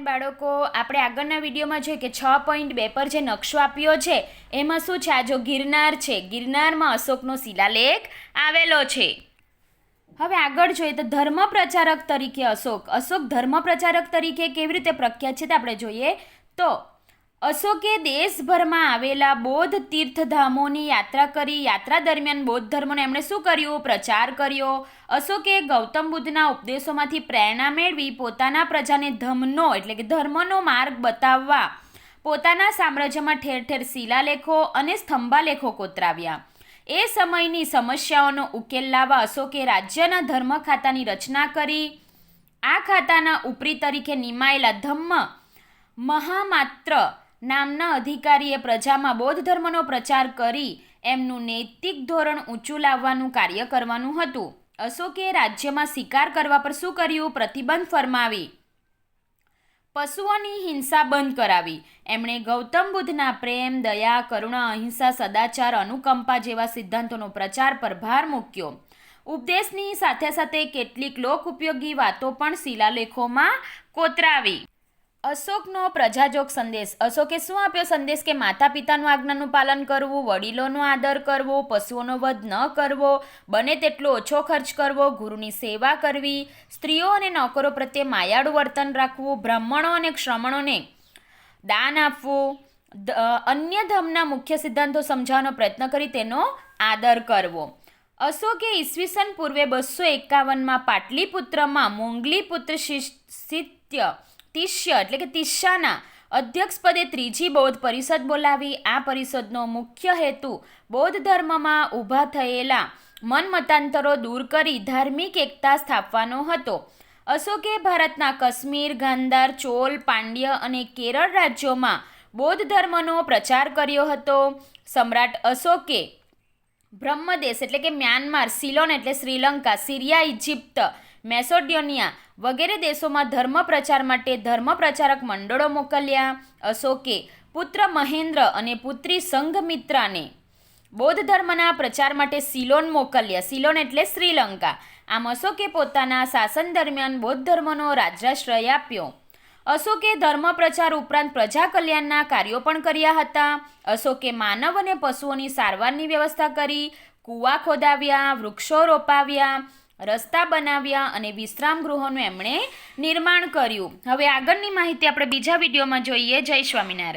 બાળકો, આપણે આગળના વિડીયોમાં જોઈએ કે છ પોઈન્ટ બે પર જે નકશો આપ્યો છે, એમાં શું છે? આ જો ગિરનાર છે, ગિરનારમાં અશોકનો શિલાલેખ આવેલો છે. હવે આગળ જોઈએ તો ધર્મ પ્રચારક તરીકે અશોક. અશોક ધર્મ પ્રચારક તરીકે કેવી રીતે પ્રખ્યાત છે તે આપણે જોઈએ. તો અશોકે દેશભરમાં આવેલા બૌદ્ધ તીર્થધામોની યાત્રા કરી. યાત્રા દરમિયાન બૌદ્ધ ધર્મનો એમણે શું કર્યું? પ્રચાર કર્યો. અશોકે ગૌતમ બુદ્ધના ઉપદેશોમાંથી પ્રેરણા મેળવી પોતાના પ્રજાને ધમનો એટલે કે ધર્મનો માર્ગ બતાવવા પોતાના સામ્રાજ્યમાં ઠેર ઠેર શિલાલેખો અને સ્તંભાલેખો કોતરાવ્યા. એ સમયની સમસ્યાઓનો ઉકેલ લાવવા અશોકે રાજ્યના ધર્મ ખાતાની રચના કરી. આ ખાતાના ઉપરી તરીકે નિમાયેલા ધમ્મ મહામાત્ર નામના અધિકારીએ પ્રજામાં બૌદ્ધ ધર્મનો પ્રચાર કરી એમનું નૈતિક ધોરણ ઊંચું લાવવાનું કાર્ય કરવાનું હતું. અશોકે રાજ્યમાં શિકાર કરવા પર શું કર્યું? પ્રતિબંધ ફરમાવી. પશુઓની હિંસા બંધ કરાવી. એમણે ગૌતમ બુદ્ધના પ્રેમ, દયા, કરુણા, અહિંસા, સદાચાર, અનુકંપા જેવા સિદ્ધાંતોનો પ્રચાર પર ભાર મૂક્યો. ઉપદેશની સાથે સાથે કેટલીક લોક ઉપયોગી વાતો પણ શિલાલેખોમાં કોતરાવી. અશોકનો પ્રજાજોગ સંદેશ. અશોકે શું આપ્યો સંદેશ? કે માતા પિતાનું આજ્ઞાનું પાલન કરવું, વડીલોનો આદર કરવો, પશુઓનો વધ ન કરવો, બને તેટલો ઓછો ખર્ચ કરવો, ગુરુની સેવા કરવી, સ્ત્રીઓ અને નોકરો પ્રત્યે માયાળું વર્તન રાખવું, બ્રાહ્મણો અને શ્રમણોને દાન આપવું અન્ય ધર્મના મુખ્ય સિદ્ધાંતો સમજાવવાનો પ્રયત્ન કરી તેનો આદર કરવો. અશોકે ઈસવીસન પૂર્વે બસો એકાવનમાં પાટલીપુત્રમાં મોંગલીપુત્ર શિત્ય તિષ્ય, એટલે કે તિસ્સાના અધ્યક્ષપદે ત્રીજી બૌદ્ધ પરિષદ બોલાવી. આ પરિષદનો મુખ્ય હેતુ બૌદ્ધ ધર્મમાં ઊભા થયેલા મનમતાંતરો દૂર કરી ધાર્મિક એકતા સ્થાપવાનો હતો. અશોકે ભારતના કાશ્મીર, ગાંધાર, ચોલ, પાંડ્ય અને કેરળ રાજ્યોમાં બૌદ્ધ ધર્મનો પ્રચાર કર્યો હતો. સમ્રાટ અશોકે બ્રહ્મદેશ, એટલે કે મ્યાનમાર, સિલોન, એટલે શ્રીલંકા, સિરિયા ઇજિપ્ત મેસોડિયોનિયા વગેરે દેશોમાં ધર્મ પ્રચાર માટે ધર્મ પ્રચારક મંડળો મોકલ્યા. અશોકે પુત્ર મહેન્દ્ર અને પુત્રી સંઘમિત્રાને બૌદ્ધ ધર્મના પ્રચાર માટે સિલોન મોકલ્યા. સિલોન એટલે શ્રીલંકા. આમ અશોકે પોતાના શાસન દરમિયાન બૌદ્ધ ધર્મનો રાજાશ્રય આપ્યો. અશોકે ધર્મ પ્રચાર ઉપરાંત પ્રજા કલ્યાણના કાર્યો પણ કર્યા હતા. અશોકે માનવ અને પશુઓની સારવારની વ્યવસ્થા કરી, કૂવા ખોદાવ્યા, વૃક્ષો રોપાવ્યા રસ્તા બનાવ્યા અને વિશ્રામ ગૃહોનું એમણે નિર્માણ કર્યું. હવે આગળની માહિતી આપણે બીજા વિડીયોમાં જોઈએ. જય સ્વામિનારાયણ.